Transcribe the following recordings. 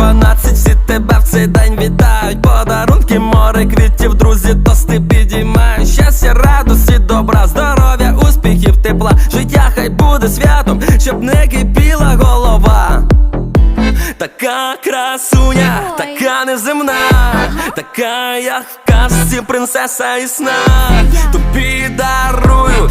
12 всі тебе в цей день вітають. Подарунки, море квітів, друзі, тости підіймають. Щастя, радості, добра, здоров'я, успіхів, тепла. Життя хай буде святом, щоб не кипіла голова. Така красуня, така неземна, така як в казці принцеса і сна. Тобі дарую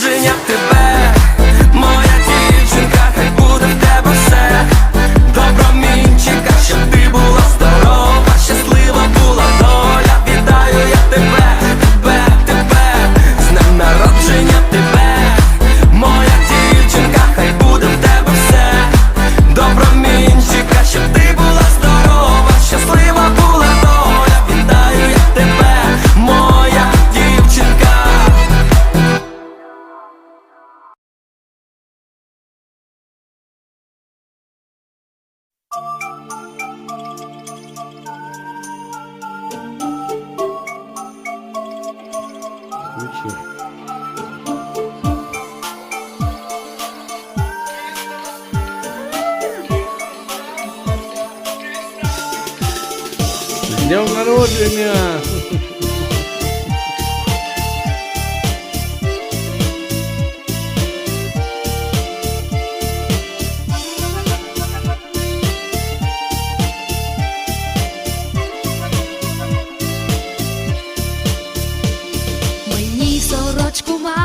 народження тебе, Включи. Днем народження! como a